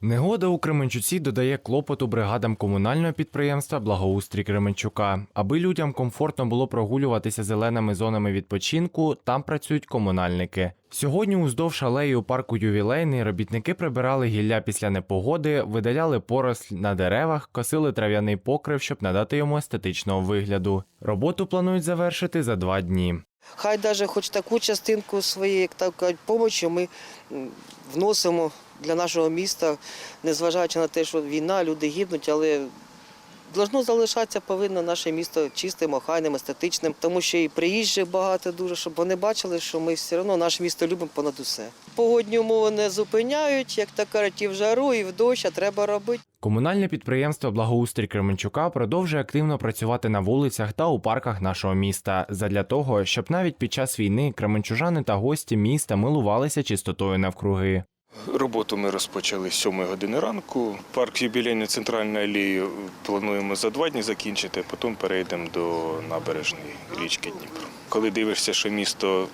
Негода у Кременчуці додає клопоту бригадам комунального підприємства Благоустрій Кременчука. Аби людям комфортно було прогулюватися зеленими зонами відпочинку, там працюють комунальники. Сьогодні уздовж алеї у парку ювілейний робітники прибирали гілля після непогоди, видаляли поросль на деревах, косили трав'яний покрив, щоб надати йому естетичного вигляду. Роботу планують завершити за два дні. Хай навіть хоч таку частинку своєї, як так помочі ми вносимо для нашого міста, незважаючи на те, що війна, люди гибнуть, але должно залишатися повинно наше місто чистим, охайним, естетичним, тому що і приїжджих багато дуже, щоб вони бачили, що ми все одно наше місто любимо понад усе. Погодні умови не зупиняють, як так кажуть, і в жару, і в дощ, а треба робити. Комунальне підприємство Благоустрій Кременчука продовжує активно працювати на вулицях та у парках нашого міста задля того, щоб навіть під час війни кременчужани та гості міста милувалися чистотою навкруги. Роботу ми розпочали з 7 години ранку. Парк юбілейний центральної алеї плануємо за два дні закінчити, а потім перейдемо до набережної річки Дніпро. Коли дивишся, що місто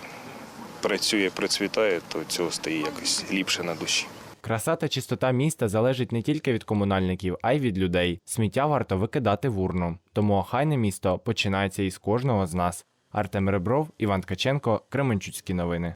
працює, процвітає, то цього стає якось ліпше на душі. Краса та чистота міста залежить не тільки від комунальників, а й від людей. Сміття варто викидати в урну. Тому охайне місто починається із кожного з нас. Артем Ребров, Іван Ткаченко, Кременчуцькі новини.